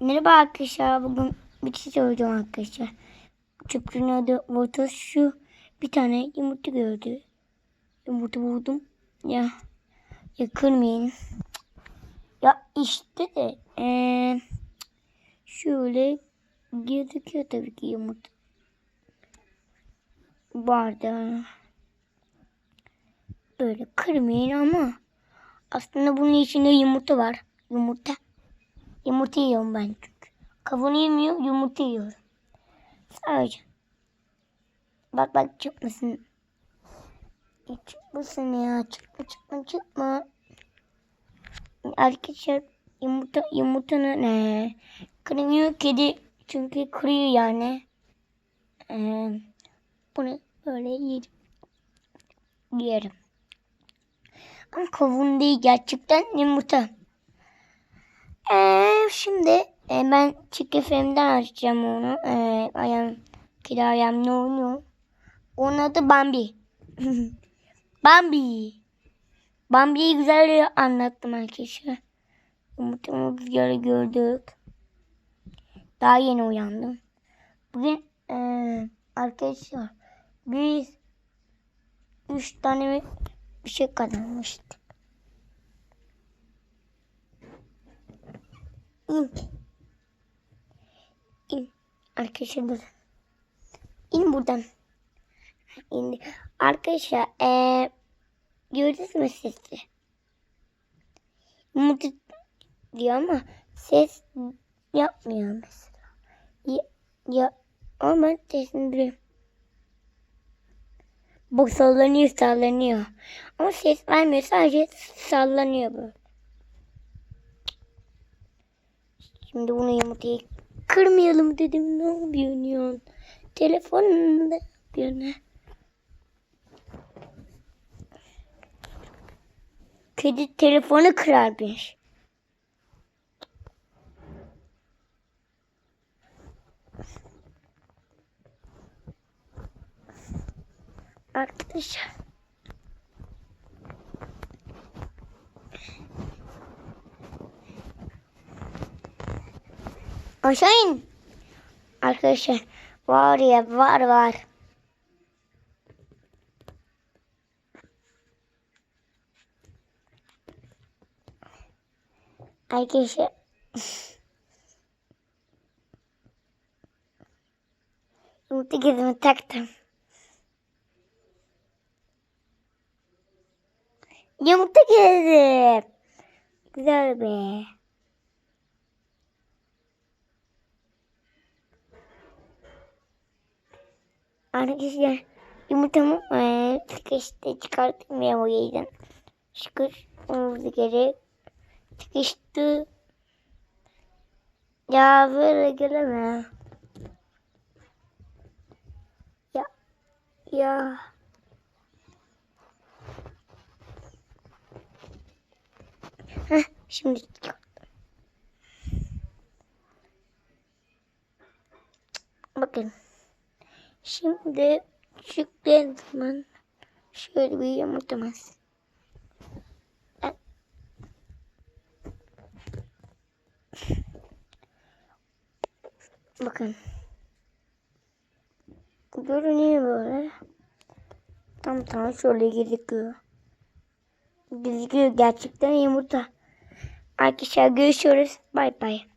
Merhaba arkadaşlar. Bugün bir şey söyleyeceğim arkadaşlar. Çöpçünün adı Votos şu. Bir tane yumurta gördü. Yumurta buldum. Ya. Ya kırmayın. Ya işte de. Ee, şöyle gözüküyor tabii ki yumurta. Bardağı. Böyle kırmayın ama aslında bunun içinde yumurta var. Yumurta. Yumurta yiyorum ben çünkü. Kavunu yemiyorum, yumurta yiyorum. Sadece. Bak bak çıkmasın. Ya çıkmasın ya. Çıkma çıkma çıkma. Arkadaşlar yumurta yumurtanı ne? Kırmıyor kedi. Çünkü kırıyor yani. Ee, bunu böyle yerim. Yerim. Ama kavun değil gerçekten yumurta. Ee, şimdi e, ben FM'den açacağım onu. Ee, ayağım, ayağım ne oynuyor? Onun adı Bambi. Bambi. Bambi'yi güzel anlattım arkadaşlar. Umut'un rüzgarı gördük. Daha yeni uyandım. Bugün e, arkadaşlar biz üç tane bir şey kazanmıştık. İn. İn. Arkadaşlar dur. İn buradan. İndi. Arkadaşlar eee gördünüz mü sesi? Mutlu diyor ama ses yapmıyor mesela. Ya, ya ama ben sesini duyuyorum. Bu sallanıyor sallanıyor. Ama ses vermiyor sadece sallanıyor böyle. Şimdi bunu yumurtayı kırmayalım dedim. Ne yapıyorsun? Telefonunda yapıyor ne? Kedi telefonu kırarmış. Arkadaşlar. Aşağı in. Arkadaşlar var ya var var. Arkadaşlar Yumurta gözümü taktım. Yumurta gözüm. Güzel be. Arkadaşlar yumurtamı eee, sıkıştı çıkarttım ya o yerden. Şıkır rüzgarı sıkıştı. Ya böyle geleme. Ya ya. Heh, şimdi. Bakın. Şimdi küçükleyen zaman şöyle bir yumurtamız. Bakın. Görünüyor böyle. Tam tam şöyle gözüküyor. Gözüküyor gerçekten yumurta. Arkadaşlar görüşürüz. Bay bay.